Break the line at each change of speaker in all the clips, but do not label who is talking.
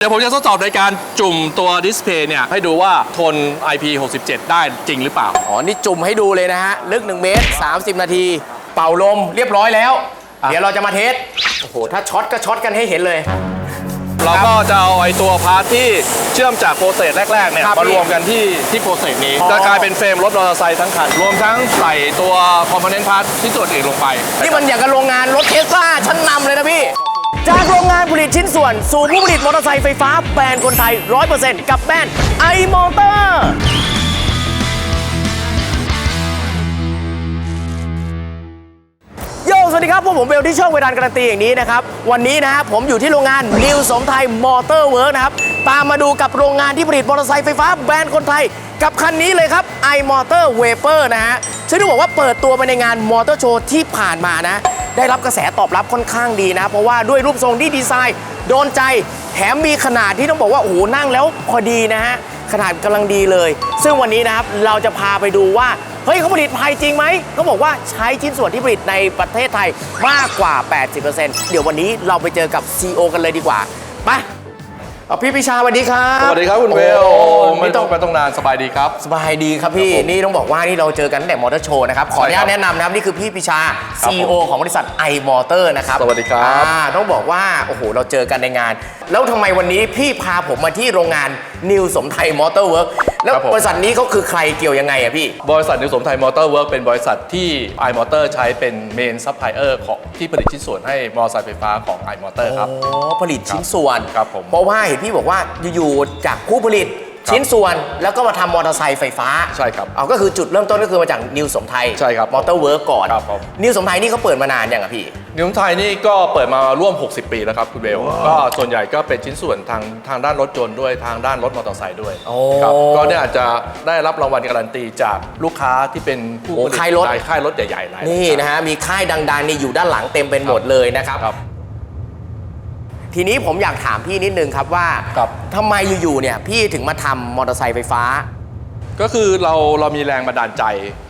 เดี๋ยวผมจะทดสอบในการจุ่มตัวดิสเพย์เนี่ย ให้ดูว่าทน IP67 ได้จริงหรือเปล่า
อ๋อ นี่จุ่มให้ดูเลยนะฮะ ลึก 1 เมตร 30 นาที เป่าลมเรียบร้อยแล้ว
อะ
เดี๋ยวเราจะมาเทส โอ้โห ถ้าช็อตก็ช็อตกันให้เห็นเลย
เราก็จะเอาไอ้ตัวพาร์ทที่เชื่อมจากโปรเซสแรก ๆ เนี่ย
ครับ
มารวมกันที่ที่โปรเซสนี้
อ๋อ
จะกลายเป็นเฟรมรถมอเตอร์ไซค์ทั้งคัน รวมทั้งใส่ตัวคอมโพเนนต์พาร์ทที่ส่วนอื่นลงไป
นี่มันอย่างกับโรงงานรถเทสลาชั้นนำเลยนะพี่ จากโรงงานผลิตชิ้นส่วน สู่ผู้ผลิตมอเตอร์ไซค์ไฟฟ้าแบรนด์คนไทย 100%กับแบรนด์ไอมอเตอร์โยสวัสดีครับ พวกผมเบลที่ช่องเวลาการันตีอย่างนี้นะครับ วันนี้นะฮะผมอยู่ที่โรงงานนิวสมไทยมอเตอร์เวิร์กนะครับ ตามมาดูกับโรงงานที่ผลิตมอเตอร์ไซค์ไฟฟ้าแบรนด์คนไทย กับคันนี้เลยครับ i m o t o r Vapor นะฮะซึ่งต้องบอกว่าเปิดตัวไปในงานมอเตอร์โชว์ที่ผ่านมานะ ได้รับกระแสตอบรับค่อนข้างดีนะ เพราะว่าด้วยรูปทรงที่ดีไซน์ โดนใจแถมมีขนาดที่ต้องบอกว่าโอ้โหนั่งแล้วพอดีนะฮะขนาดกำลังดีเลย ซึ่งวันนี้นะครับเราจะพาไปดูว่าเฮ้ยเขาผลิตภายจริงไหมเขาบอกว่าใช้ชิ้นส่วนที่ผลิตในประเทศไทยมากกว่า 80%เดี๋ยววันนี้เราไปเจอกับ CEO กันเลยดีกว่าไป เอาพี่พิชาสวัสดีครับ
สวัสดีครับคุณเบล
โอ้
ไม่
ไม่
ต้
ต้
อ
องง
ไปต้องนานสบายดีครับ
สบายดีครับพี่
ครับผม
นี่ต้องบอกว่านี่เราเจอกันตั้งแต่มอเตอร์โชว์นะครับขออนุญาต
ใช่ครับ
แนะนำนะครับนี่คือพี่ปิชา
ครับ
CEO ของบริษัท i m o t o r นะครับ
สวัสดีครับ
อ่าต้องบอกว่าโอ้โหเราเจอกันในงาน แล้วทำไมวันนี้พี่พาผมมาที่โรงงานนิวสมไทยมอเตอร์เวิร์แล้วบริษัทนี้เขาคือใครเกี่ยวยังไงอะพี่
บริษัทนิวสมไทยมอเตอร์เวิร์กเป็นบริษัทที่ i m o t o r ใช้เป็นเมนซัพพลายเออร์ของที่ผลิตชิ้นส่วนให้มอเตอร์ไซค์ไฟฟ้าของ i m o t o r ครับ
อ๋อผลิตชิ้นส่วน
ครับผม
เพราะว่าเห็นพี่บอกว่าอยู่ๆจากผู้ผลิตชิ้นส่วนแล้วก็มาทำมอเตอร์ไซค์ไฟฟ้า
ใช่ครับ
เอาก็คือจุดเริ่มต้นก็คือมาจากนิวสมไทย
ใช่ครับ
มอเตอร์เวิร์กก่อน
ครับผม
นิวสมไทยนี่เขาเปิดมานานยังอะพี่
นิวไทยนี่ก็เปิดมาร่วม 60 ปีแล้วครับคุณเบล ก็ส่วนใหญ่ก็เป็นชิ้นส่วนทางทางด้านรถยนต์ด้วยทางด้านรถมอเตอร์ไซค์ด้วย
โอ้
ครับก็เนี่ยอาจจะได้รับรางวัลการันตีจากลูกค้าที่เป็นผู้
โอ้
ผลิต
ค่ายรถ
ค่ายรถใหญ่ๆหลาย
นี่นะฮะมีค่ายดังๆนี่อยู่ด้านหลังเต็มเป็นหมดเลยนะครับ
ครับ
ทีนี้ผมอยากถามพี่นิดนึงครับว่า
ครับ
ทำไมอยู่ๆเนี่ย พี่ถึงมาทำมอเตอร์ไซค์ไฟฟ้า
ก็คือเราเรามีแรงบันดาลใจ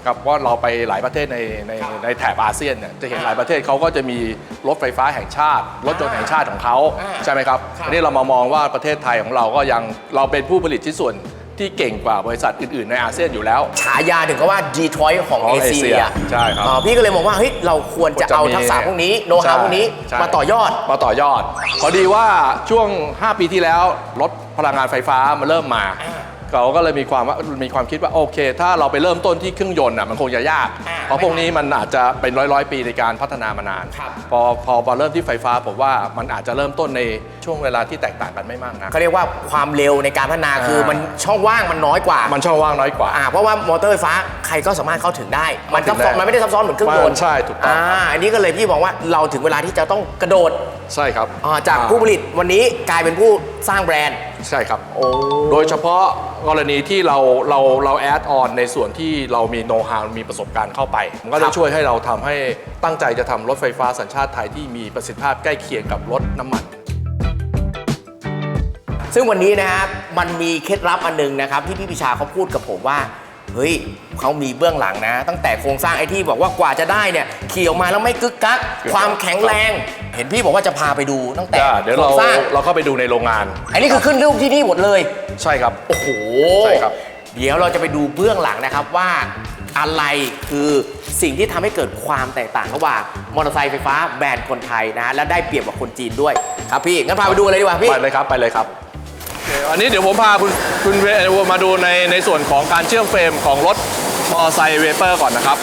ครับว่าเราไปหลายประเทศในในในแถบอาเซียนเนี่ยจะเห็นหลายประเทศเขาก็จะมีรถไฟฟ้าแห่งชาติ รถยนต์แห่งชาติของเขา
อ่า
ใช่ไหมครับ
ครับ
อันนี้เรามามองว่าประเทศไทยของเราก็ยังเราเป็นผู้ผลิตชิ้นส่วน ที่เก่งกว่าบริษัทอื่น ๆ ในอาเซียนอยู่แล้ว
ฉายาถึงก็ว่า Detroit ของ
ของ
เอ
เอเชี
เชี
ย
ย
ใช่ครับ
อ๋อพี่ก็เลยมองว่าเฮ้ยเราควรจะ
ควรจะ
เอา
มี
ทักษะพวกนี้โน้ตฮาวพวกนี้
ใช่
มาต่อยอด
มาต่อยอด พอดีว่าช่วง 5 ปีที่แล้ว รถพลังงานไฟฟ้ามันเริ่มมา เราก็เลยมีความว่ามีความคิดว่าโอเค ถ้าเราไปเริ่มต้นที่เครื่องยนต์อะมันคงจะยาก
อ่า
เพราะพวกนี้มันอาจจะเป็นร้อยร้อยๆปีในการพัฒนามานาน
ครับ
พอพอพอเริ่มที่ไฟฟ้าผมว่ามันอาจจะเริ่มต้นในช่วงเวลาที่แตกต่างกันไม่มากนะ
เขาเรียกว่าความเร็วในการพัฒนาคือมันช่องว่างมันน้อยกว่า
มันช่องว่างน้อยกว่า
อ่าเพราะว่ามอเตอร์ไฟฟ้าใครก็สามารถเข้าถึงได้ มันซับซ้อน
เข้าถึงได้
มันไม่ได้ซับซ้อนเหมือนเครื่องยนต์
ใช่ถูกต้อง
อ่าอันนี้ก็เลยพี่บอกว่าเราถึงเวลาที่จะต้องกระโดด
ใช่ครับ
อ่าจากผู้ผลิตวันนี้กลายเป็นผู้ สร้างแบรนด์
ใช่ครับ
โอ้
โดยเฉพาะกรณีที่เราเราเราแอดออนในส่วนที่เรามีโน้ตฮาวมีประสบการณ์เข้าไป มันก็
ครั
จะ
บ
ช่วยให้เราทำให้ตั้งใจจะทำรถไฟฟ้าสัญชาติไทยที่มีประสิทธิภาพใกล้เคียงกับรถน้ำมัน
ซึ่งวันนี้นะครับมันมีเคล็ดลับอันหนึงนะครับ ที่พี่พิชาเขาพูดกับผมว่า เฮ้ยเขามีเบื้องหลังนะ ตั้งแต่โครงสร้างไอ้ที่บอกว่ากว่าจะได้เนี่ยขี่ออกมาแล้วไม่กึกกัก
กึกกัก
ความแข็งแรง เห็นพี่บอกว่าจะพาไปดูตั้งแต่
จ้าเดี๋ยว
โคร
เรา
งสร้าง
เราเข้าไปดูในโรงงาน
อันนี้คือขึ้นรูปที่นี่หมดเลย
ใช่ครับ
โอ้โห
ใช่ครับ
เดี๋ยวเราจะไปดูเบื้องหลังนะครับว่าอะไรคือสิ่งที่ทำให้เกิดความแตกต่างระหว่างมอเตอร์ไซค์ไฟฟ้าแบรนด์คนไทยนะฮะและได้เปรียบกว่าคนจีนด้วย ครับพี่งั้นพาไปดูเลยดีกว่าพี่
ไปเลยครับไปเลยครับโอเคอันนี้เดี๋ยวผมพาคุณคุณเวมาดูในในส่วนของการเชื่อมเฟรมของรถมอเตอร์ไซค์เวเปอร์ก่อนนะครับ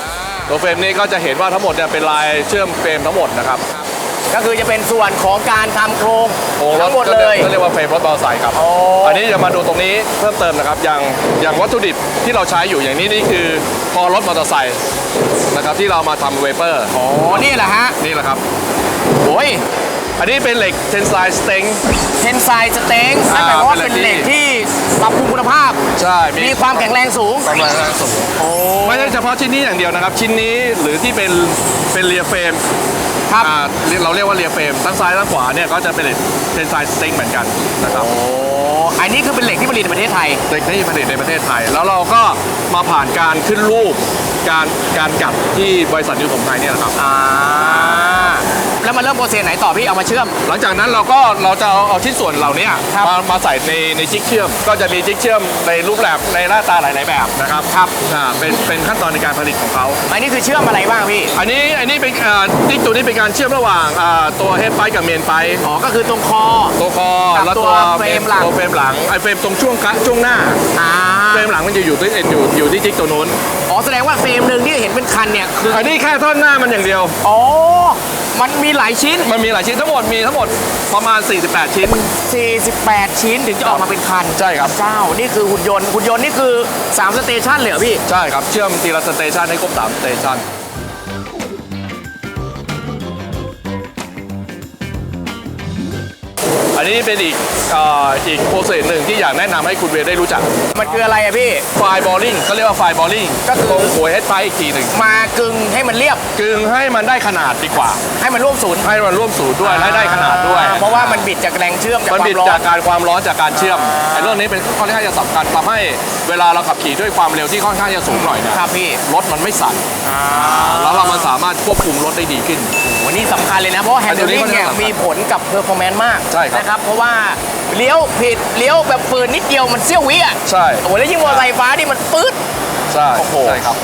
ตัวเฟรมนี้ก็จะเห็นว่าทั้งหมดเนี่ยเป็นลายเชื่อมเฟรมทั้งหมดนะครับ
ก็คือจะเป็นส่วนของการทำโครง
โอ้ร
ทั้
ถ
งหมด
ก็
เล
เรีย
ย
กก็เรียกว่าเฟรมรถมอเตอร์ไซค์ครับ
โอ้
อันนี้จะมาดูตรงนี้เพิ่มเติมนะครับ อย่างอย่างวัตถุดิบที่เราใช้อยู่อย่างนี้นี่คือพอรถมอเตอร์ไซค์นะครับที่เรามาทำเวเปอร์
อ๋อนี่แหละฮะ
นี่แหละครับ
โอ้ย
อันนี้เป็นเหล็กเทนไซสเต็ง
เทนไซสเต็งนั่นหมายความว่าเป็นเหล็กที่ปรับปรุงคุณภาพ
ใช่
มีความแข็งแรงสูง
ความแรงสูง
โอ้
ไม่ใช่เฉพาะชิ้นนี้อย่างเดียวนะครับ ชิ้นนี้หรือที่เป็นเป็นเรียเฟรม
ครับ
อ่าเราเรียกว่าเรียเฟรมทั้งซ้ายทั้งขวาเนี่ยก็จะเป็นเหล็กเทนไซสเต็งเหมือนกันนะครับ
โอ้อันนี้คือเป็นเหล็กที่ผลิตในประเทศไทย
เหล็กที่ผลิตในประเทศไทย แล้วเราก็มาผ่านการขึ้นรูป การการกัดที่บริษัทยูสมไทยเนี่ยนะครับ
อ่า แล้วมาเริ่มโปรเซสไหนต่อพี่เอามาเชื่อม
หลังจากนั้นเราก็เราจะเอาเอาชิ้นส่วนเหล่านี้
ครับ
มามาใส่ในในจิ๊กเชื่อม ก็จะมีจิ๊กเชื่อมในรูปแบบในหน้าตาหลาย ๆ แบบนะครับครับ อ่าเป็นเป็นขั้นตอนในการผลิตของเขา
อันนี้คือเชื่อมอะไรบ้างพี่
อันนี้อันนี้เป็นอ่าจิ๊กตัวนี้เป็นการเชื่อมระหว่างอ่าตัวเฮดไฟกับเมนไฟ
อ๋อก็คือตรงคอ
ตัวคอ
กับ
แล้ว
ตั
ตัวว
เฟรมหลัง
ตัวเฟรมหลังไอเฟรมตรงช่วงกลางช่วงหน้า
อ่า
เฟรมหลังมันจะอยู่ที่อยู่อยู่ที่จิ๊กตัวนู้น
อ๋อ แสดงว่าเฟรมหนึ่งที่เห็นเป็นคันเนี่ยคือ
อันนี้แค่ท่อนหน้ามันอย่างเดียว
อ๋อ มันมีหลายชิ้น
มันมีหลายชิ้นทั้งหมดมีทั้งหมดประมาณ 48 ชิ้น
48 ชิ้นถึงจะออกมาเป็นคัน
ใช่ครับ
เจ้า นี่คือหุ่นยนต์หุ่นยนต์นี่คือ 3 สเตชันเลยเหรอพี่
ใช่ครับ เชื่อมทีละสเตชันให้ครบ3สเตชัน อันนี้เป็นอีกเอ่ออีกโปรเซสหนึ่งที่อยากแนะนำให้คุณเวย์ได้รู้จัก
มันคืออะไรอะพี่
ไฟบอลลิงเขาเรียกว่าไฟบอลลิง
ก็คือ
ตรงหัวเฮดไฟอีกทีหนึ่ง
มากึงให้มันเรียบ
กึงให้มันได้ขนาดดีกว่า
ให้มันร่วมศูนย์
ให้มันร่วมสูตรด้วยและได้ขนาดด้วย
เพราะว่ามันบิดจากแรงเชื่อมจาก
มัน
ควา
บิด
มร้อ
จาก
น
การความร้อนจากการเชื่อมไอ้เรื่องนี้เป็นค่อนข้างจะสำคัญทำให้เวลาเราขับขี่ด้วยความเร็วที่ค่อนข้างจะสูงหน่อยเนี่ย
ครับพี่
รถมันไม่สั่นแล้วเรามันสามารถควบคุมรถได้ดีขึ้น
วันนี้สำคัญเลยนะ เพราะว่าแฮนด์
อันนี้
ลิ่งเนี่ย
ค่อนข้างสำคัญ
มีผลกับเพอร์ฟอร์แมนซ์มาก
ใช่ครับ
นะครับ เพราะว่าเลี้ยวผิดเลี้ยวแบบฝืนนิดเดียวมันเสี้ยววิอะ
ใช่
โอ้โหแล้วยิ่งมอเตอร์ไซค์ฟ้านี่มันปื๊ด
ใช่
โอ้โห
ใช่ครับ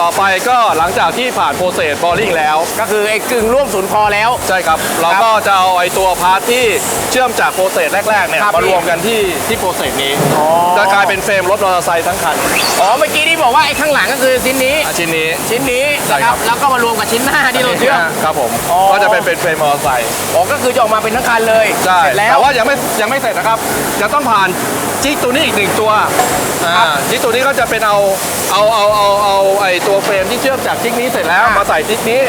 ต่อไปก็หลังจากที่ผ่านโปรเซสบอลลิงแล้ว
ก็คือไอ้กึ่งร่วมศูนย์คอแล้ว
ใช่ครับ เราก็จะเอาไอ้ตัวพาร์ทที่เชื่อมจากโปรเซสแรกๆเนี่ย
ครับ
มารวมกันที่ที่โปรเซสนี้จะกลายเป็นเฟรมรถมอเตอร์ไซค์ทั้งคัน
อ๋อเมื่อกี้ที่บอกว่าไอ้ข้างหลังก็คือชิ้นนี้
อะชิ้นนี้
ชิ้นนี้
ใช่
นะค
ครั
รับ บ แล้วก็มารวมกับชิ้นหน้าที่เราเชื่อม
ครับผม
อ๋อ
ก็จะเป็นเป็นเฟรมมอเตอร์ไซค์
อ๋อก็คือจะออกมาเป็นทั้งคันเลย
ใช่
เสร็จแล้ว
แต่ว่ายังไม่ยังไม่เสร็จนะครับ จะต้องผ่านจิ๊กตัวนี้อีกหนึ่งตัวอ่าจิ๊กตัวนี้ก็จะเป็นเอาเอาเอาเอาเอาไอตัวเฟรมที่เชื่อมจากจิ๊กนี้เสร็จแล้ว
อ่าม
มาใส่จิ๊กนี้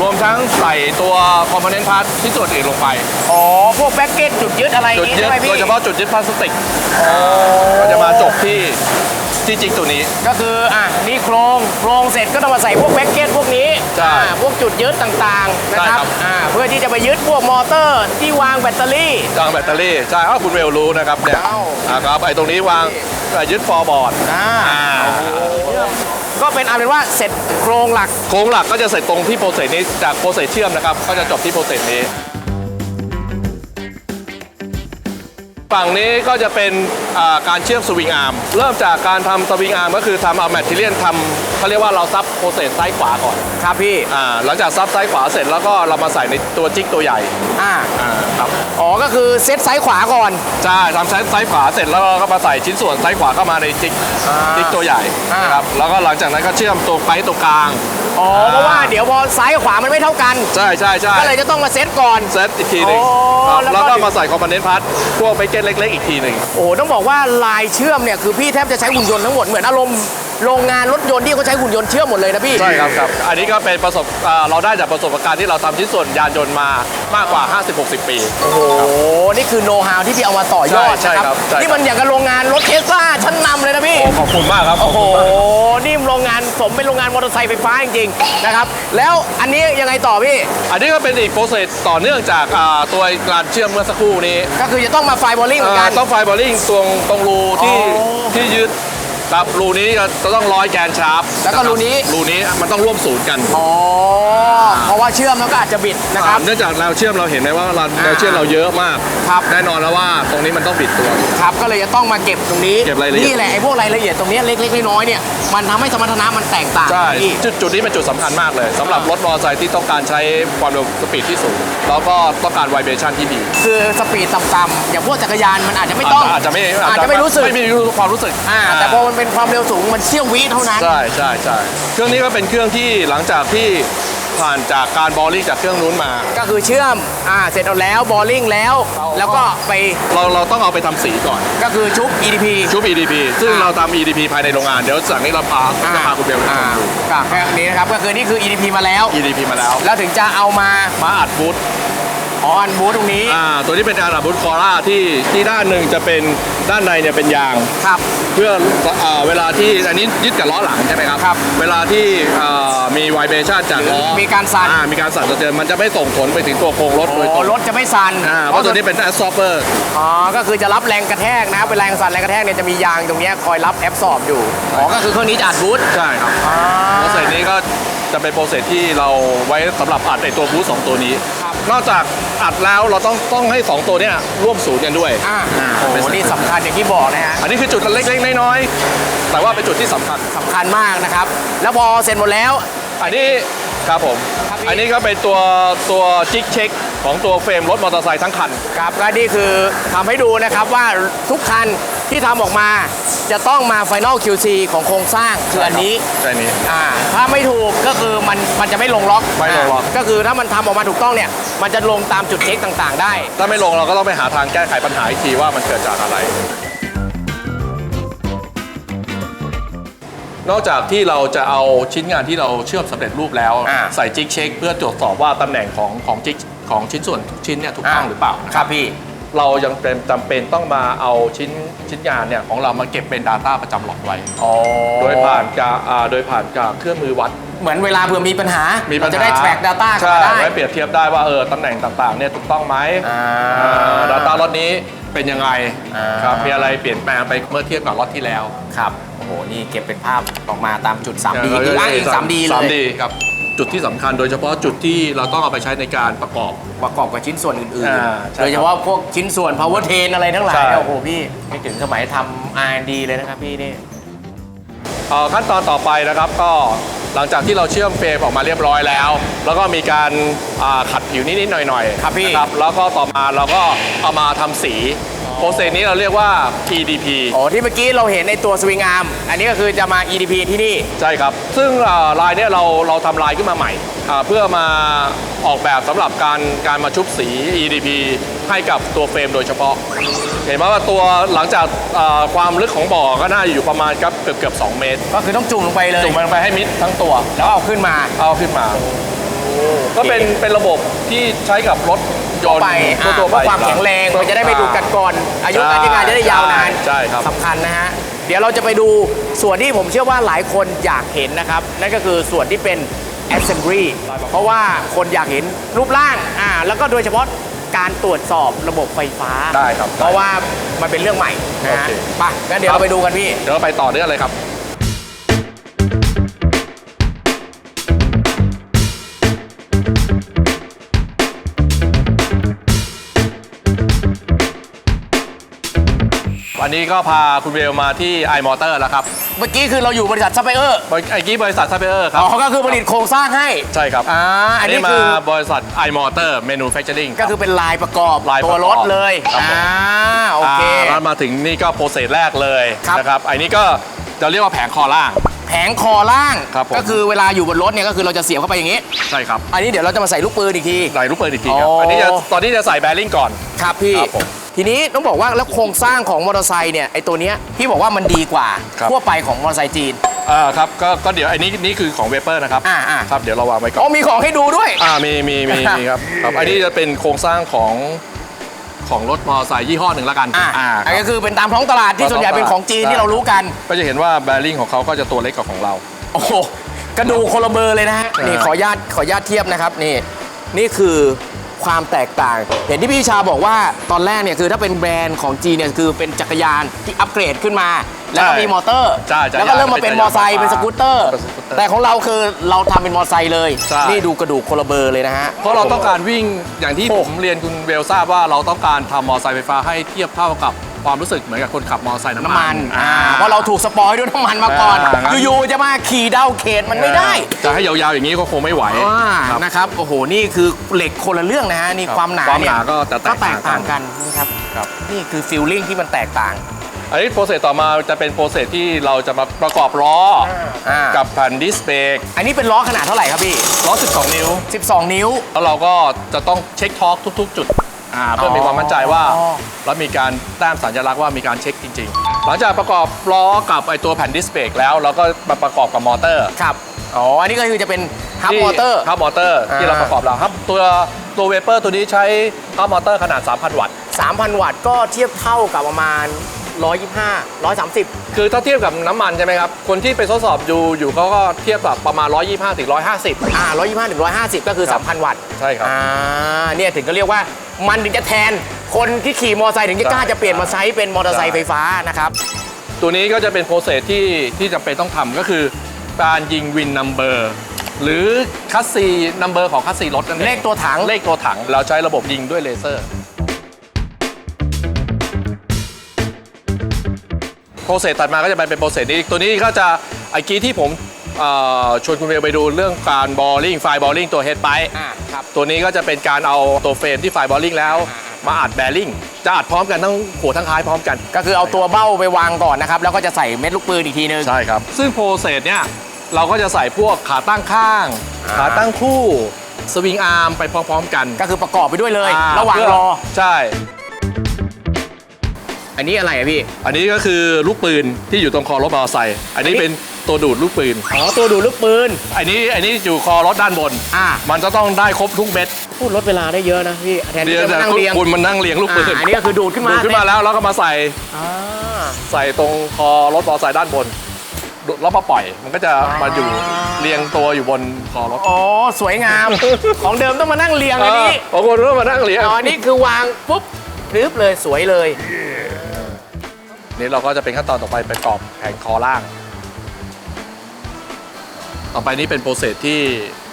รวมทั้งใส่ตัวคอมโพเนนต์พาร์ทที่ส่วนอื่นลงไป
อ๋อ พวกแบ็กเก็ตจุดยึดอะไรอ
จุด
ย่างงี้
ยึ
ใช่
ด
ไหมพี่
โดยเฉพาะจุดยึดพลาสติกก็จะมาจบที่ ที่จิ๊กตัวนี้
ก็คืออะนี่โครงโครงเสร็จก็ต้องมาใส่พวกแบ็กเก็ตพวกนี้
ใช่
อ่าพวกจุดยึดต่างๆนะ
ใช่
ค
ครั
รับบอ่าเพื่อที่จะไปยึดพวกมอเตอร์ที่วางแบตเตอรี่
จางแบตเตอรี่ใช่อ้าวคุณเวลรู้นะครับเนี่ย
อ้าว
อ่าครับไอตรงนี้วางเอ่อยึดฟอร์บอร์ด
อ่า
อ่า
ก็เป็นเอาเป็นว่าเสร็จโครงหลัก
โครงหลักก็จะเสร็จตรงที่โปรเซสนี้จากโปรเซสเชื่อมนะครับก็จะจบที่โปรเซสนี้ ฝั่งนี้ก็จะเป็นอ่าการเชื่อมสวิงอาร์ม เริ่มจากการทำสวิงอาร์มก็คือทำเอาแมทเทียนทำเขาเรียกว่าเราซับโปรเซสซ้ายขวาก่อน
ครับพี่
อ่า หลังจากซับซ้ายขวาเสร็จแล้วก็เรามาใส่ในตัวจิ๊กตัวใหญ่
อ่า
อ่า ครับ
อ๋อ ก็คือเซตซ้ายขวาก่อน
ใช่ทำซ้ายซ้ายขวาเสร็จแล้วเราก็มาใส่ชิ้นส่วนซ้ายขวาเข้ามาในจิ๊ก
อ่า
จิ๊กตัวใหญ่
อ่า
นะครับ แล้วก็หลังจากนั้นก็เชื่อมตัวไปตรงกลาง
อ๋อเพราะว่าเดี๋ยวพอซ้ายกับขวามันไม่เท่ากัน
ใช่ใช่ใช่
ก็เลยจะต้องมาเซตก่อน
เซตอีกทีหนึ่ง
อ๋อ
ครับ
แล้วก็
แล้วก็มาใส่คอมโพเนนต์พาร์ทพวกไปเก็ตเล็ก ๆ อีกทีหนึ่ง
โอ้โหต้องบอกว่าลายเชื่อมเนี่ยคือพี่แทบจะใช้หุ่นยนต์ทั้งหมดเหมือนอารมณ์โรงงานรถยนต์ที่เขาใช้หุ่นยนต์เชื่อมหมดเลยนะพี่
ใช่ครับครับ อันนี้ก็เป็นประสบอ่าเราได้จากประสบการณ์ที่เราทำชิ้นส่วนยานยนต์มามากกว่า 50-60 ปี
โอ้โห นี่คือโน้ตฮาวที่พี่เอามาต่อยอด
ใช่
นะค
ครั
รับบ
ใช่ครับ
นี่มันอย่างกับโรงงานรถเทสลาชั้นนำเลยนะพี่
โอ้ขอบคุณมากครับ
โอ้โห สมเป็นโรงงานมอเตอร์ไซค์ไฟฟ้าจริงๆนะครับ แล้วอันนี้ยังไงต่อพี่
อันนี้ก็เป็นอีกโปรเซสต่อเนื่องจากอ่าตัวการเชื่อมเมื่อสักครู่นี้
ก็คือจะต้องมาไฟบอลลิ่งเหมือนกัน
อ่าต้องไฟบอลลิงตรงตรงรูที่
อ๋อ
ที่ยึด ครับรูนี้จะต้องร้อยแกนชาร์ป
แล้วก็รูนี้
รูนี้มันต้องร่วมศูนย์กัน
อ๋อเพราะว่าเชื่อมแล้วก็อาจจะบิดนะครับ
เนื่องจากแนวเชื่อมเราเห็นไหมว่าเราแนวเชื่อมเราเยอะมาก
ครับ
แน่นอนแล้วว่าตรงนี้มันต้องบิดตัว
ครับก็เลยจะต้องมาเก็บตรงนี้
เก็บรายละเอียด
นี่แหละไอ้พวกรายละเอียดตรงเนี้ยเล็กๆน้อยๆเนี่ยมันทำให้สมรรถนะมันแตกต่าง
ใช่
พี่
จุดจุดนี้เป็นจุดสำคัญมากเลยสำหรับรถมอเตอร์ไซค์ที่ต้องการใช้ความเร็วสปีดที่สูงแล้วก็ต้องการไวเบชั่นที่ดี
คือสปีดต่ำๆอย่างพวกจักรยานมันอาจจะไม่ต้อง
อาจจะไม่
อาจจะไม่รู้สึก
ไม่มีความรู้สึก
อ่าแต่พอมันเป็นความเร็วสูงมันเชี่ยววิเท่านั้น
ใช่ใช่ใช่เครื่องนี้ก็เป็นเครื่องที่หลังจากที่ผ่านจากการบอลลิ่งจากเครื่องนู้นมา
ก็คือเชื่อมอ่าเสร็จเอาแล้วบอลลิงแล้ว แล้วก็ไป
เราเราต้องเอาไปทำสีก่อน
ก็คือชุบ EDP
ชุบ EDP ซึ่ง
อ่า
เราทำ EDP ภายในโรงงาน เดี๋ยวจากนี้เราพาจะพาคุณเบลไป
อ่า
ดู
ก็แค่นี้นะครับก็คือนี่คือ EDP มาแล้ว
EDP มาแล้ว
แล้วถึงจะเอามา
มาอัดบูท
ออนบูธตรงนี้
อ่าตัวนี้เป็นอาราบูทคอร่าที่ที่ด้านหนึ่งจะเป็นด้านในเนี่ยเป็นยาง
ครับ
เพื่ออ่าเวลาที่อันนี้ยึดกับล้อหลังใช่ไหมครับ
ครับ
เวลาที่อ่ามีไวเบชั่นจากล้อ
มีการสั่น
อ่มีการสั่นสะเทือนมันจะไม่ส่งผลไปถึงตัวโครงรถโดยต
โอ้
รง
รถจะไม่สั่น
อ่าเพราะตัวนี้เป็นแอสซอฟเฟอร์
อ๋อก็คือจะรับแรงกระแทกนะครับเป็นแรงสั่นแรงกระแทกเนี่ยจะมียางตรงเนี้ยคอยรับแอบสอบอยู่อ๋อก็คือเครื่องนี้จะอัดบูธ
ใช่ครับ
อ่า
โปรเซสนี้ก็จะเป็นโปรเซสที่เราไว้สำหรับอัดในตัวบูธสองตัวนี้
ครับ
นอกจากอัดแล้วเราต้องต้องให้ 2 ตัวเนี้ยร่วมศูนย์กันด้วย
อ่า โอ้โหนี่สำคัญอย่างที่บอกนะฮะ
อันนี้คือจุดเล็กๆน้อยๆแต่ว่าเป็นจุดที่สำคัญ
สำคัญมากนะครับ แล้วพอเสร็จหมดแล้ว
อันนี้ครับผม
ครับพี่
อันนี้ก็เป็นตัวตัวจิ๊กเช็คของตัวเฟรมรถมอเตอร์ไซค์ทั้งคัน
ครับก็นี่คือทำให้ดูนะครับว่าทุกคันที่ทำออกมาจะต้องมา Final QC ของโครงสร้างคืออันนี้
ใช่นี้
อ่าถ้าไม่ถูกก็คือมันมันจะไม่ลงล็อก
ไม่ลงล็อกา
ก็คือถ้ามันทำออกมาถูกต้องเนี่ย มันจะลงตามจุดเช็คต่างๆ ได้
ถ้าไม่ลงเราก็ต้องไปหาทางแก้ไขปัญหาอีกทีว่ามันเกิดจากอะไร นอกจากที่เราจะเอาชิ้นงานที่เราเชื่อมสำเร็จรูปแล้ว
อ่า
ใส่จิ๊กเช็ค เพื่อตรวจสอบว่าตำแหน่งของของจิ๊กของชิ้นส่วนทุกชิ้นเนี่ยถูกต้องหรือเปล่านะ
ครับพี่
เรายังเป็นจำเป็นต้องมาเอาชิ้นชิ้นงานเนี่ยของเรามาเก็บเป็น Data ประจำหลอดไว้
อ๋อ
โดยผ่านการอ่าโดยผ่านการเครื่องมือวัด
เหมือนเวลาเผื่อมีปัญหา
มีปัญ
เรา
หา
จะได้ track data กลับ
ใช่
มาได้
ไว้เปรียบเทียบได้ว่าเออตำแหน่งต่างๆเนี่ยถูกต้องไหม
อ่า
ดัตต้ารถนี้เป็นยังไง
อ่า
ครับมีอะไรเปลี่ยนแปลงไปเมื่อเทียบกับรถที่แล้ว
ครับ โอ้โห นี่เก็บเป็นภาพออกมาตามจุด 3D คืออ้างอิง 3D เลย
3D ครับจุดที่สำคัญโดยเฉพาะจุดที่เราต้องเอาไปใช้ในการประกอบ
ประกอบกับชิ้นส่วนอื่น
อ่า
ๆ
ใช่
โดยเฉพาะพวกชิ้นส่วน power train อะไรทั้งหลาย
ใช่
เนี่ยโอ้โหพี่ไม่ถึงสมัยทำ R&D เลยนะครับพี่นี่
เอ่อ ขั้นตอนต่อไปนะครับก็หลังจากที่เราเชื่อมเฟรมออกมาเรียบร้อยแล้ว แล้วก็มีการอ่าขัดผิวนิดๆหน่อยๆ
ครับพี่
นะครับแล้วก็ต่อมาเราก็เอามาทำสีโปรเซสนี้เราเรียกว่า PDP
อ๋อที่เมื่อกี้เราเห็นในตัวสวิงอาร์มอันนี้ก็คือจะมา EDP ที่นี่
ใช่ครับ ซึ่งอ่าลายเนี้ยเราเราทำลายขึ้นมาใหม่อ่าเพื่อมาออกแบบสำหรับการการมาชุบสี EDP ให้กับตัวเฟรมโดยเฉพาะ เห็นไหมว่าตัวหลังจากอ่าความลึกของบ่อก็น่าจะอยู่ประมาณครับเกือบเกือบ2เมตร
ก็คือต้องจุ่มลงไปเลย
จุ่มมันไปให้มิดทั้งตัว
แล้วเอาขึ้นมา
เอาขึ้นมาก็เป็นเป็นระบบที่ใช้กับรถยนต์
ไปอ่า
ทั่วๆ
เพื่อความแข็งแรงมันจะได้ไม่ดูกัดก่อนอายุการใช้งานจะได้ยาวนาน
ใช่ครับ
สำคัญนะฮะเดี๋ยวเราจะไปดูส่วนที่ผมเชื่อว่าหลายคนอยากเห็นนะครับ นั่นก็คือส่วนที่เป็น assembly เพราะว่าคนอยากเห็นรูปร่างอ่าแล้วก็โดยเฉพาะ การตรวจสอบระบบไฟฟ้า
ได้ครับ
เพราะว่ามันเป็นเรื่องใหม่นะฮะ
โอเค
ไปงั้นเดี๋ยว
ครับ
เราไปดูกันพี่
เดี๋ยวเราไปต่อเนื่องเลยครับ วันนี้ก็พาคุณเวลมาที่ iMotor แล้วครับ
เมื่อกี้คือเราอยู่บริษัทซัพพลายเออร์
ไอ้กี้บริษัทซัพพลายเออร์ครับ
อ๋อก็คือผลิตโครงสร้างให้
ใช่ครับ
อ่าอันนี้
มา
คือ
บริษัท iMotor Manufacturing
ก็คือเป็นลายประกอบ
ลายประกอบ
ตัวรถเลย
ครับผม
อ่าโอเคา
แล้วมาถึงนี่ก็โปรเซสแรกเลย
ครับ
นะครับไอ้นี่ก็จะเรียกว่าแผงคอล่าง
แผงคอล่าง
ครับผม
ก็คือเวลาอยู่บนรถเนี่ยก็คือเราจะเสียบเข้าไปอย่างนี้
ใช่ครับ
อันนี้เดี๋ยวเราจะมาใส่ลูกปืนอีกที
ใส่ลูกปืนอีกทีครับ
อ๋ออั
อันนี้จะตอนนี้จะใส่แบริ่งก่อน
ครับพี่
ครับผม
ทีนี้ต้องบอกว่าแล้วโครงสร้างของมอเตอร์ไซค์เนี่ยไอตัวเนี้ยพี่บอกว่ามันดีกว่า
ครับ
ทั่วไปของมอเตอร์ไซค์จีน
อ่าครับก็ก็เดี๋ยวอันนี้นี่คือของเวเปอร์นะครับ
อ่าอ่า
ครับเดี๋ยวเราวางไว้ก่
อ๋
อ
อนมีของให้ดูด้วย
อ่ามีมีมีมีครับครับอันนี้จะเป็นโครงสร้างของของรถมอเตอร์ไซค์ยี่ห้อหนึ่งแล้วกัน
อ่า
อ่า
อัน
ค
ก็
รับ
คือเป็นตามท้องตลาดที่ส่วนใหญ่เป็นของจีน
ใช่
ที่เรารู้กัน
ก็จะเห็นว่าแบริ่งของเขาก็จะตัวเล็กกว่าของเรา
โอ้โหกระดูกคนละเบอร์เลยนะฮะ
อ่านี่
นี่ขออนุญาตขออนุญาตเทียบนะครับ นี่ นี่คือ ความแตกต่าง เห็นที่พี่ชาบอกว่าตอนแรกเนี่ยคือถ้าเป็นแบรนด์ของจีนเนี่ยคือเป็นจักรยานที่อัปเกรดขึ้นมา แล้วก็มีมอเตอร์
ใช่ใช่
แล้วก็เริ่มมาเป็นมอไซค์เป็นสกูตเตอร์
เป็นสกูตเตอร์
แต่ของเราคือเราทำเป็นมอไซค์เลย
ใช่
นี่ดูกระดูกคนละเบอร์เลยนะฮะ
เพราะเราต้องการวิ่งอย่างที่ผมเรียนคุณเวลทราบว่าเราต้องการทำมอเตอร์ไซค์ไฟฟ้าให้เทียบเท่ากับ ความรู้สึกเหมือนกับคนขับมอเตอร์ไซค์น้ำ
น้ำ
มั
มันนอ่าเพราะเราถูกสปอยด้วยน้ำมันมาก่อน
อ่างั้น
อยู่ๆจะมาขี่เดาเขตมันไม่ได้
จะให้ยาวๆอย่างนี้ก็คงไม่ไหว
อ่า
ครับ
นะครับ โอ้โห นี่คือเหล็กคนละเรื่องนะฮะ นี่
ครับ
ความหนา
ความห
เนี่ย
นาก็จะแตก
แตกต่าง
ต่างกั
กัน
น
นะครับ
ครับ
นี่คือฟิลลิ่งที่มันแตกต่าง
อันนี้โปรเซสต่อมาจะเป็นโปรเซสที่เราจะมาประกอบล้ออ
อ่า
กับแผ่นดิสเบรก
อันนี้เป็นล้อขนาดเท่าไหร่ครับพี่
ล้อ 12 นิ้ว
12 นิ้ว
แล้วเราก็จะต้องเช็คทอร์กทุก ๆ จุด อ่าเพื่อมีความมั่นใจว่า
อ๋อ
แล้วมีการแต้มสัญลักษณ์ว่ามีการเช็คจริง ๆ หลังจากประกอบล้อกับไอตัวแผ่นดิสเบรกแล้วเราก็มาประกอบกับมอเตอร์
ครับอ๋ออันนี้ก็คือจะเป็นฮับมอเตอร์
ฮับมอเตอร์ที่
อ่า
เราประกอบแล้วฮับตัวตัวเวเปอร์ตัวนี้ใช้ฮับมอเตอร์ขนาด 3,000 วัตต์
3,000 วัตต์ก็เทียบเท่ากับประมาณ 125 130
คือถ้าเทียบกับน้ำมันใช่ไหมครับ คนที่ไปทดสอบดูอยู่เขาก็เทียบกับประมาณ 125ถึง150
อ่า125ถึง150 ก็คือ
ครับ
3,000 วัตต์
ใช่ครับ
อ่าเนี่ยถึงก็เรียกว่ามันถึงจะแทน คนที่ขี่มอเตอร์ไซค์ถึงจะกล้า
ใช่
จะเปลี่ยนมาใช้เป็นมอเตอร์ไซค์ไฟฟ้านะครับ
ตัวนี้ก็จะเป็นโปรเซสที่ที่จำเป็นต้องทำก็คือการยิงวินนัมเบอร์หรือคัสซีนัมเบอร์ของคัสซีรถนั่นเอง
เลขตัวถัง
เลขตัวถังเราใช้ระบบยิงด้วยเลเซอร์ โปรเซสตัดมาก็จะเป็นโปรเซสนี้ ตัวนี้ก็จะไอ้กี้ที่ผมเอ่อชวนคุณเวลไปดูเรื่องการบอลลิงไฟบอลลิงตัวเฮดไบ
อ่าครับ
ตัวนี้ก็จะเป็นการเอาตัวเฟรมที่ไฟบอลลิงแล้ว มาอัดแบริ่งจะอัดพร้อมกันทั้งหัวทั้งท้ายพร้อมกัน
ก็คือเอาตัวเบ้าไปวางก่อนนะครับ แล้วก็จะใส่เม็ดลูกปืนอีกทีนึง
ใช่ครับ ซึ่งโปรเซสเนี่ย เราก็จะใส่พวกขาตั้งข้าง
อ่า
ขาตั้งคู่ สวิงอาร์มไปพร้อมๆกัน
ก็คือประกอบไปด้วยเลย
อ่า
ระหว่าง
เพื่
รอ
ใช่
อันนี้อะไรอะพี่
อันนี้ก็คือลูกปืนที่อยู่ตรงคอรถมอเตอร์ไซค์อันนี้
อันนี้
เป็นตัวดูดลูกปืน
อ๋อ ตัวดูดลูกปืน
อันนี้อันนี้อยู่คอรถด้านบน
อ่า
มันจะต้องได้ครบทุกเม็ด
พูดลดเวลาได้เยอะนะพี่แทนที่
เดี๋ยว
จะ
จะ
มานั่งเรียง
คุณมันนั่งเรียงลูกปืน
อ่าอันนี้ก็คือดูดขึ้นมา
ดูดขึ้นมาแล้วแล้วก็มาใส่
อ่า
ใส่ตรงคอรถมอเตอร์ไซค์ด้านบนดูดแล้วมาปล่อยมันก็จะมาอยู่เรียงตัวอยู่บนคอรถ
อ๋อ สวยงาม ของเดิมต้องมานั่งเรียงอันนี้
บางคนก็มานั่งเรียง
อ๋ออันนี้คือวางปุ๊บรึบเลยสวยเลย
นี่เราก็จะเป็นขั้นตอนต่อไปประกอบแผงคอล่าง ต่อไปนี้เป็นโปรเซสที่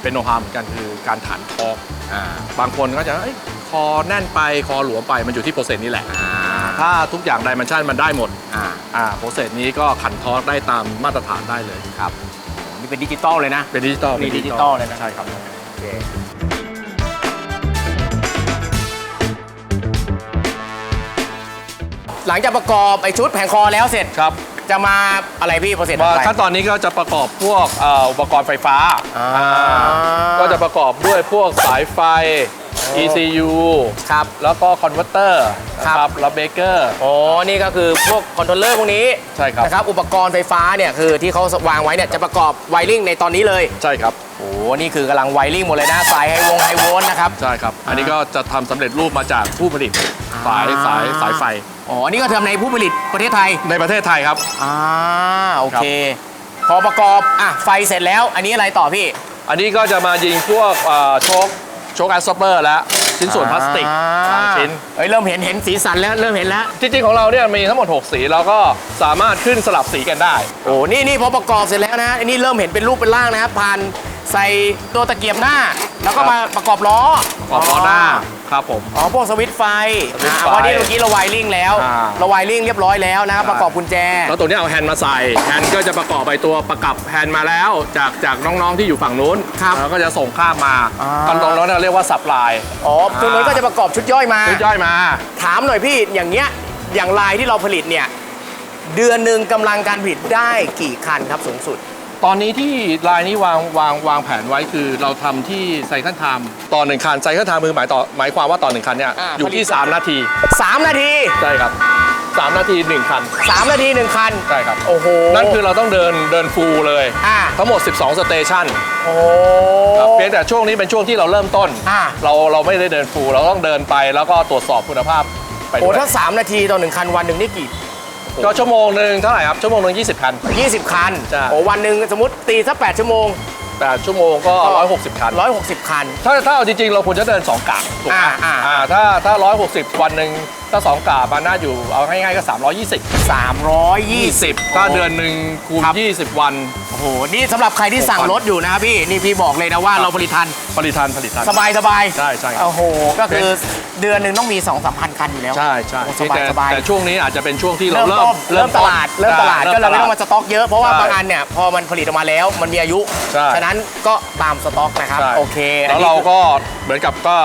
เป็นโนฮาเหมือนกันคือการฐานคอ
อ่า
บางคนก็จะเอ้ยคอแน่นไปคอหลวมไปมันอยู่ที่โปรเซสนี้แหละ
อ่า
ถ้าทุกอย่างไดเมนชันมันได้หมด
อ่า
อ่าโปรเซสนี้ก็ขันทอร์กได้ตามมาตรฐานได้เลย
ครับ นี่เป็นดิจิตอลเลยนะ
เป็นดิจิตอล
นี่ดิจิตอลเลยนะ
ใช่ครับ
โอเค หลังจากประกอบไอชุดแผงคอแล้วเสร็จ
ครับ
จะมาอะไรพี่โปรเซส
มา
อะไร
ขั้นตอนนี้ก็จะประกอบพวกเอ่ออุปกรณ์ไฟฟ้า
อ่า
อ่า ก็จะประกอบด้วยพวกสายไฟ ECU
ครับ
แล้วก็คอนเวอร์เตอร์
ครับ
แล้วเบเกอร์
โอ้นี่ก็คือพวกคอนโทรลเลอร์พวกนี้
ใช่ครับ
นะครับ อุปกรณ์ไฟฟ้าเนี่ยคือที่เขาวางไว้เนี่ยจะประกอบไวริงในตอนนี้เลย
ใช่ครับ
โอ้นี่คือกำลังไวริงหมดเลยนะสายไฮวงไฮโวลต์นะครับ
ใช่ครับ อันนี้ก็จะทำสำเร็จรูปมาจากผู้ผลิตสาย
อ่า
สายสายไฟ
อ๋อ นี่ก็ทำในผู้ผลิตประเทศไทย
ในประเทศไทยครับ
อ่า โอเค พอประกอบ อะ ไฟเสร็จแล้ว อันนี้อะไรต่อพี่
อันนี้ก็จะมายิงพวกเอ่อโชคโชคแอสซอปเปอร์และชิ้นส่วนพลาสติก
อ่
บางชิ้น
เฮ้ย เริ่มเห็น เห็นสีสันแล้ว เริ่มเห็นแล้ว
จริงๆของเราเนี่ยมีทั้งหมด 6 สีแล้วก็สามารถขึ้นสลับสีกันได้
โอ้ นี่นี่พอประกอบเสร็จแล้วนะ อันนี้เริ่มเห็นเป็นรูปเป็นร่างนะครับผ่านใส่ตัวตะเกียบหน้า แล้วก็
ครับ
มาประกอบล้อ
ขอบล้อหน้า ครับผม
อ๋อพวกสวิตช์ไฟ
สวิตช์ไฟ
อ่าวันนี้เมื่อกี้เราไวริงแล้ว
อ่า
เราไวริงเรียบร้อยแล้วนะครับประกอบกุญแจ
แล้วตัวนี้เอาแฮนด์มาใส่แฮนด์ก็จะประกอบไปตัวประกับแฮนด์มาแล้ว จากจากน้องๆที่อยู่ฝั่งนู้น
ครับ
แล้วก็จะส่งข้ามมา
อ่า
ตอนตรงนั้นเราเรียกว่าสับลาย
อ๋อตรงนั้นก็จะประกอบชุดย่อยมา
ชุดย่อยมา
ถามหน่อยพี่อย่างเงี้ยอย่างลายที่เราผลิตเนี่ย เดือนหนึ่งกำลังการผลิตได้กี่คันครับสูงสุด
ตอนนี้ที่ลายนี้วางวางวางแผนไว้คือเราทำที่ไซคัลไทม์ต่อหนึ่งคันไซคัลไทม์มือหมายต่อหมายความว่าต่อหนึ่งคันเนี่ย
อ่า
อยู่ที่
ผลิต
3 นาที
3 นาที
ใช่ครับ 3 นาที 1 คัน
3 นาที 1 คัน
ใช่ครับ
โอ้โห
นั่นคือเราต้องเดินเดินฟูลเลย
อ่า
ทั้งหมด 12 สเตชัน
โอ้
ครับเพียงแต่ช่วงนี้เป็นช่วงที่เราเริ่มต้น
อ่า
เราเราไม่ได้เดินฟูลเราต้องเดินไปแล้วก็ตรวจสอบคุณภาพไป
โอ้
ด้วย
ถ้า 3 นาทีต่อ 1 คันวันหนึ่งนี่กี่
ก็ชั่วโมงหนึ่งเท่าไหร่ครับชั่วโมงหนึ่ง20 คัน
20 คัน
ใช่
โอ้วันหนึ่งสมมติตีสัก8ชั่วโมง
แต่ชั่วโมงก็ 160 คัน
160 คัน
ถ้าถ้าเอาจริง ๆ เราควรจะเดิน 2กะถูกไหม
อ่าอ่า
อ่าถ้าถ้า 160 วันหนึ่ง ถ้า2กะมาน่าอยู่เอาง่ายๆก็ 320
320
ถ้าเดือนหนึ่งคูณ
ครับ
20 วัน
โอ้โห นี่สำหรับใครที่สั่งรถอยู่นะครับพี่ นี่พี่บอกเลยนะว่าเราผลิตทัน
ผลิตทันผลิตทัน
สบายสบาย
ใช่ใช่ครับ
โอ้โห ก็คือเดือนหนึ่งต้องมี2 3 0 0 0คันอยู่แล้ว
ใช่ใช่
โอ้สบาย
แต่
สบาย
แต่ช่วงนี้อาจจะเป็นช่วงที่เรา
เริ่ม
เริ่
ต้
ม
นเริ่มตลาด เริ่มตลาดก็เราไม่ต้องมาสต็อกเยอะ เพราะว่า
ใช่
บางอันเนี่ยพอมันผลิตออกมาแล้วมันมีอายุ
ใช่
ฉะนั้นก็ตามสต็อกนะครับ
ใช่
โอเคอั
แล้
น
ว
นี้
เราก็เหมือนกับก็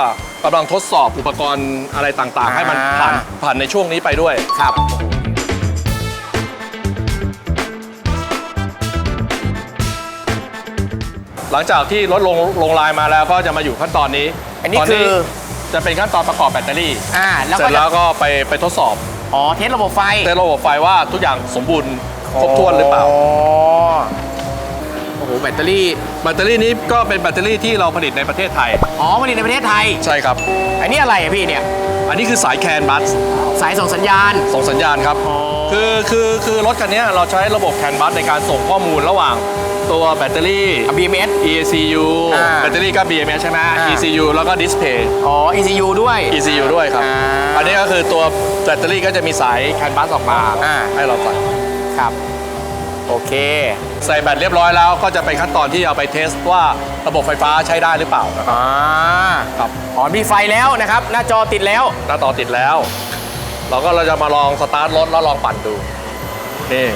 กำลังทดสอบอุปกรณ์อะไรต่างๆ ให้มัน
อ่า
ผ่านผ่านในช่วงนี้ไปด้วย
ครับ
หลังจากที่รถลงลงลายมาแล้วก็จะมาอยู่ขั้นตอนนี้
อันนี้
ต
คือ
จะเป็นขั้นตอนประกอบแบตเตอรี่
อ่าแล้ว
เสร็
ก็
จแล้วก็ไปไปทดสอบ
อ๋อเทสระบบไฟ
ในระบบไฟว่าทุกอย่างสมบูรณ์ครบถ้วนหรือเปล่า
อ๋อโอ้โหแบตเตอรี่
แบตเตอรี่นี้ก็เป็นแบตเตอรี่ที่เราผลิตในประเทศไทย
อ๋อผลิตในประเทศไทย
ใช่ครับ
อันนี้อะไรอะพี่เนี่ย
อันนี้คือสายแคนบัส
สายส่งสัญญาณ
ส่งสัญญาณครับ
อ๋อ
คือคือคือรถคันนี้เราใช้ระบบแคนบัสในการส่งข้อมูลระหว่างตัวแบตเตอรี่
BMS
ECU
อ่า
แบตเตอรี่ก็ BMS ใช่ไหม
อ่า
ECU แล้วก็ดิสเพย์
อ๋อ ECU ด้วย
ECU ด้วยครับ
อ่า
อันนี้ก็คือตัวแบตเตอรี่ก็จะมีสายแคนบัสออกมา
อ่า
ให้เราใส่
ครับ โอเค
ใส่แบตเรียบร้อยแล้วก็จะเป็นขั้นตอนที่เอาไปเทสว่าระบบไฟฟ้าใช้ได้หรือเปล่านะครับ
อ่า
ครับ
อ๋อมีไฟแล้วนะครับ หน้าจอติดแล้ว
หน้าต่อติดแล้ว เราก็เราจะมาลองสตาร์ทรถแล้วลองปั่นดูนี่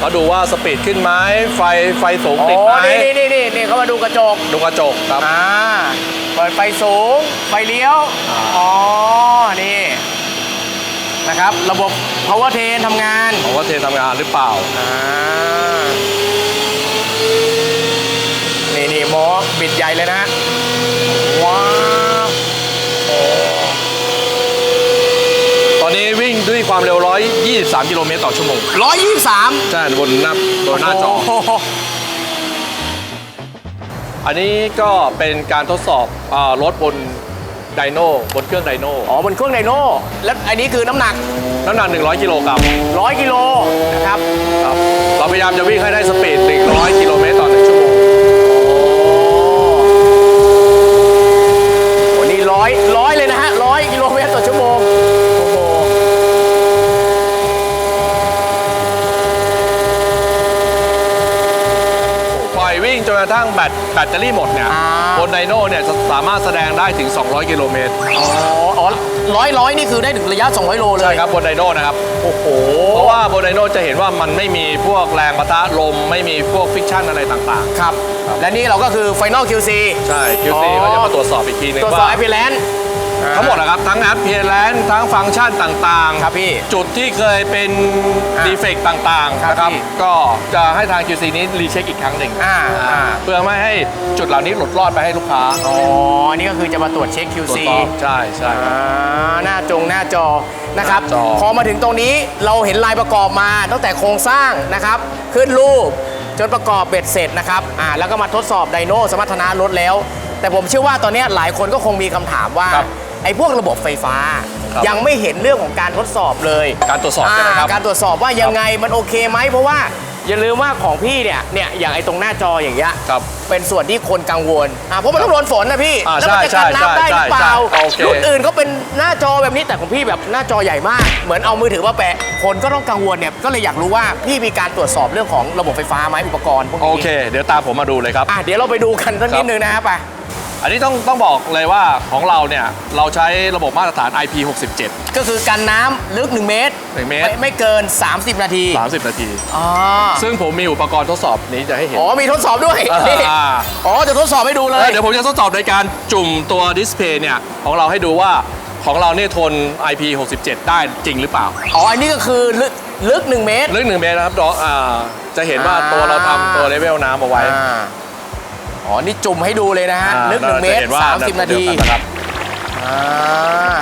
เราดูว่าสปีดขึ้นไหมไฟไฟสูง
อ๋
ติดไหม
อนี่นี่นี่นี่นี่เขามาดูกระจก
ดูกระจกครับ
อ่าเปิดไฟสูง ไฟเลี้ยว
อ่า
อ๋อ นี่ นะครับ ระบบ power train ทำงาน
ผมว่าเททำงานหรือเปล่า
อ่านี่นี่หมอบิดใหญ่เลยนะว้าว
ตอนนี้วิ่งด้วยความเร็ว 123 กิโลเมตรต่อชั่วโมง
ร้อยยี่สาม
ใช่บนหน้าบนหน้าจอ อันนี้ก็เป็นการทดสอบอารถบน ไดโน่บนเครื่องไดโน่
อ๋อบนเครื่องไดโน่แล้วอันนี้คือน้ำหนัก
น้ำหนัก 100 กิโลกรัม
100 กิโลนะครับ
ครับ เราพยายามจะวิ่งให้ได้สปีด 100 กิโลเมตรต่อหนึ่งชั่วโมง
โอ้นี่ร้อยร้อยเลยนะฮะร้อยกิโลเมตรต่อชั่วโมงโอ้โห
ปล่อยวิ่งจนกระทั่งแบตแบตเตอรี่หมดเนี่ย
อ่า
บ นไดโน่เนี่ยจะสามารถแสดงได้ถึง 200 กิโลเมตร
อ๋ออ๋อร้อยร้อยนี่คือได้ถึงระยะ 200 โลเลย
ใช่ครับบนไดโน่นะครับ
โอ้โห
เพราะว่าบนไดโน่จะเห็นว่ามันไม่มีพวกแรงปะทะลม ไม่มีพวกฟิกชันอะไรต่าง
ครับ และนี่เราก็คือ Final QC
ๆใช่ QC
อ๋อ
ก็จะมาตรวจสอบอีกทีหนึง
ตรวจสอบ
ว่า
ไอพีแลนด์
ทั้งหมดนะครับ ทั้งแอปเพลแลนทั้งฟังก์ชันต่างๆ
ครับพี่
จุดที่เคยเป็น
อ่า
ดีเฟกต์ต่างๆ
ครับ
นะครับ
พี่
ก็จะให้ทาง QC นี้รีเช็คอีกครั้งหนึ่ง
อ่าอ่า
เพื่อไม่ให้จุดเหล่านี้หลุดรอดไปให้ลูกค้า
อ๋อ นี่ก็คือจะมาตรวจเช็ค
ตรว
QC
จสอบใช่ใช่ครับ
อ่าหน้าจงหน้าจอนะครับ
หน้าจอ
พอมาถึงตรงนี้เราเห็นลายประกอบมาตั้งแต่โครงสร้างนะครับ ขึ้นรูปจนประกอบเบ็ดเสร็จนะครับอ่าแล้วก็มาทดสอบไดโนสมรรถนะรถแล้ว แต่ผมเชื่อว่าตอนนี้หลายคนก็คงมีคำถามว่า
ครับ
ไอ้พวกระบบไฟฟ้า
ครับ
ยังไม่เห็นเรื่องของการทดสอบเลย
การตรวจสอบใช่ไหมครับ
อ่าการตรวจสอบว่ายังไงมันโอเคไหมเพราะว่าอย่าลืมว่าของพี่เนี่ยเนี่ยอย่างไอ้ตรงหน้าจออย่างเงี้ย
ครับ
เป็นส่วนที่คนกังวลอ่าเพราะมันต้องโดนฝนนะพี่
อ่า
แล้วมันจะ
ใช่
กันน้ำได้หรือเปล่า
ใช่ใช่โอเค
รุ่นอื่นเขาเป็นหน้าจอแบบนี้แต่ของพี่แบบหน้าจอใหญ่มาก เหมือนเอามือถือมาแปะคนก็ต้องกังวลเนี่ยก็เลยอยากรู้ว่าพี่มีการตรวจสอบเรื่องของระบบไฟฟ้าไหมอุปกรณ์พวกนี้
โอเค เดี๋ยวตามผมมาดูเลยครับ
อะเดี๋ยวเราไปดูกันสักนิดนึงนะครับไป
อันนี้ต้องต้องบอกเลยว่าของเราเนี่ยเราใช้ระบบมาตรฐาน IP67
ก็คือกันน้ำลึก 1 เมตร
หนึ่งเมตร
ไไม่เกิน 30 นาที
30 นาที
อ๋อ
ซึ่งผมมีอุปกรณ์ทดสอบนี้จะให้เห็น
อ๋อมีทดสอบด้วย
อ่า
นี่อ๋อจะทดสอบให้ดูเล
เอย อเดี๋ยวผมจะทดสอบในการจุ่มตัวดิสเพย์เนี่ย ของเราให้ดูว่าของเราเนี่ยทน IP67 ได้จริงหรือเปล่า
อ๋ออันนี้ก็คือลึกลึก 1 เมตร
ลึกหนึ่งเมตรนะครับดอกอ่าจะเห็นว่า
อ่า
ตัวเราทำตัวเลเวลน้ำเอาไว้
อ่า อ๋อ นี่จุ่มให้ดูเลยนะฮะ
อ่า
ลึกหนึ่งเมตร
จะห็ว่
สามสิบนาที
เดียวกันะครับ
อ่า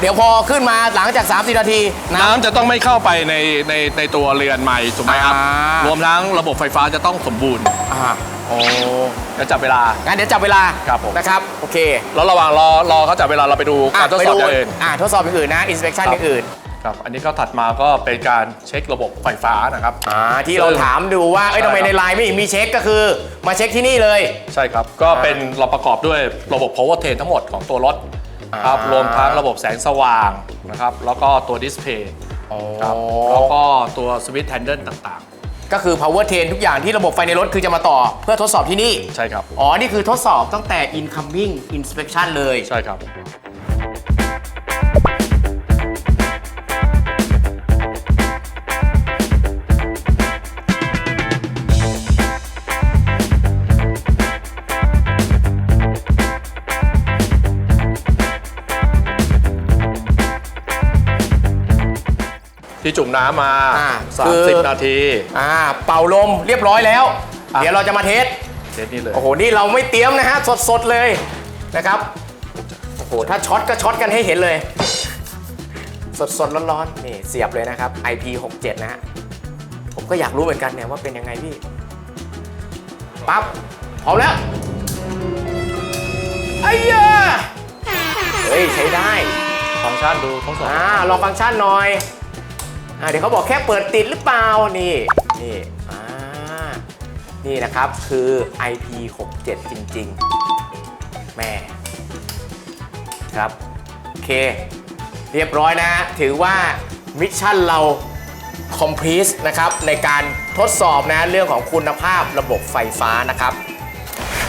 เดี๋ยวพอขึ้นมาหลังจาก 30 นาทีน้
น้ำจะต้องไม่เข้าไปในในในตัวเรือนใหม่ถูกไหมครับ
อ่าร
วมทั้งระบบไฟฟ้าจะต้องสมบูรณ์ำ
อ่าโอ้
จะจับเวลา
งั้นเดี๋ยวจับเวลา
ครับผม
นะครับ โอเค
แล้วระหว่างรอรอเขาจับเวลาเราไปดู
อะ
การทด
ไป
สอบ
ดู
อย่างอื่น
อ่าทดสอบอย่างอื่นนะ inspection
ครับ
อย่างอื่น
ครับ อันนี้ก็ถัดมาก็เป็นการเช็คระบบไฟฟ้านะครับ
อ่าที่เราถามดูว่าเอ้ย
ใช่
ทำไม
ครับ
ในไลน์ไม่เห็นมีเช็คก็คือมาเช็คที่นี่เลย
ใช่ครับ ก็เป็นเราประกอบด้วยระบบ power train ทั้งหมดของตัวรถครับ
อ่าร
วมทั้งระบบแสงสว่างนะครับ แล้วก็ตัวดิสเพย์
อ๋อ
ครับแล้วก็ตัวสวิตช์แฮนเดิลต่าง
ก็คือ power train ทุกอย่างที่ระบบไฟในรถคือจะมาต่อเพื่อทดสอบที่นี่
ๆ ใช่ครับ
อ๋อ นี่คือทดสอบตั้งแต่ incoming inspection เลย
ใช่ครับ ที่จุ่มน้ำมา
อ่าคือ
30 นาที
อ่าเป่าลมเรียบร้อยแล้ว
อะ
เดี๋ยวเราจะมาเทส
เทสนี่เลย
โอ้โห นี่เราไม่เตรียมนะฮะ สดๆเลยนะครับ โอ้โห ถ้าช็อตก็ช็อตกันให้เห็นเลย สดๆ ร้อนๆ นี่เสียบเลยนะครับ IP67 นะฮะ ผมก็อยากรู้เหมือนกันเนี่ยว่าเป็นยังไงพี่ ปั๊บ พร้อมแล้วไอ้ยาเฮ้ย ใช้ได้
ฟังก์ชันดูทดสอบ
อ่าลองฟังก์ชันหน่อย อ่าเดี๋ยวเขาบอกแค่เปิดติดหรือเปล่า นี่ นี่ อ่า นี่นะครับคือ IP67 จริง ๆ แม่ ครับโอเค เรียบร้อยนะ ถือว่ามิชชั่นเราคอมพลี e นะครับในการทดสอบนะเรื่องของคุณภาพระบบไฟฟ้านะครับ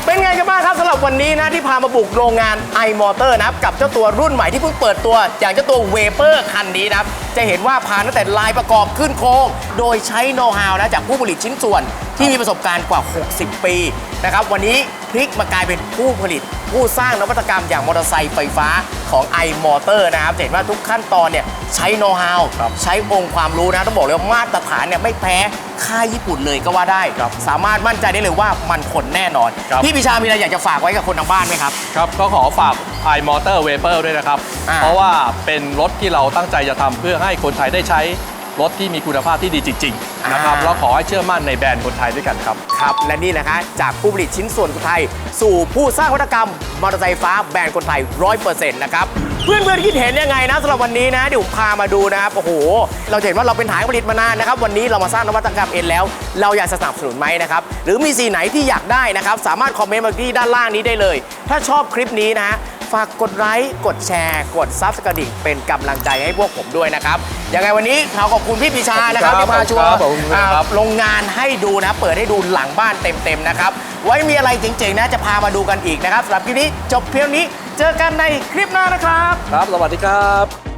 เป็นไงกันบ้างครับสำหรับวันนี้นะที่พามาบุกโรงงาน iMotor นะครับกับเจ้าตัวรุ่นใหม่ที่เพิ่งเปิดตัว อย่างเจ้าตัวเวเปอร์คันนี้นะครับจะเห็นว่าผ่านตั้งแต่ลายประกอบขึ้นโครงโดยใช้โน้ตฮาวนะจากผู้ผลิตชิ้นส่วนที่มีประสบการณ์กว่า 60 ปีนะครับวันนี้พลิกมากลายเป็นผู้ผลิต ผู้สร้างนวัตกรรมอย่างมอเตอร์ไซค์ไฟฟ้าของ iMotor นะครับจะเห็นว่าทุกขั้นตอนเนี่ยใช้โน้ตฮาวใช้องค์ความรู้นะต้องบอกเลยว่ามาตรฐานเนี่ยไม่แพ้ค่ายญี่ปุ่นเลยก็ว่าได้สามารถมั่นใจได้เลยว่ามันทนแน่นอน
ครับ
พี่ปิชามีอะไรอยากจะฝากไว้กับคนทางบ้านไหมครับ
ครับก็ขอฝาก iMotor Vapor ด้วยนะครับ
อ่า
เพราะว่าเป็นรถที่เราตั้งใจจะทำเพื่อให้คนไทยได้ใช้ รถที่มีคุณภาพที่ดีจริงๆนะครับ
อ่า
แล้วขอให้เชื่อมั่นในแบรนด์คนไทยด้วยกันครับ
ครับ และนี่นะคะจากผู้ผลิตชิ้นส่วนคนไทย สู่ผู้สร้างวัตกรรมมอเตอร์ไซค์ฟ้าแบรนด์คนไทย 100%นะครับ เพื่อนๆคิดเห็นยังไงนะสำหรับวันนี้นะเดี๋ยวผมพามาดูนะครับโอ้โห เราจะเห็นว่าเราเป็นฐานผลิตมานานนะครับ วันนี้เรามาสร้างนวัตกรรมเองแล้ว เราอยากสนับสนุนไหมนะครับ หรือมีสีไหนที่อยากได้นะครับ สามารถคอมเมนต์มาที่ด้านล่างนี้ได้เลย ถ้าชอบคลิปนี้นะฮะ ฝากกดไลค์กดแชร์ กดซับสไครต์เป็นกำลังใจให้พวกผมด้วยนะครับยังไงวันนี้ขอขอบคุณพี่ปิชานะครับ
ขอบคุณ
ที่
ครับ
พาชัวร์
ขอบคุณครับ
อ่าโรงงานให้ดูนะ เปิดให้ดูหลังบ้านเต็มๆนะครับ ไว้มีอะไรเจ๋งๆนะจะพามาดูกันอีกนะครับสำหรับคลิปนี้จบเพียงนี้เจอกันในคลิปหน้านะครับ
ครับ สวัสดีครับ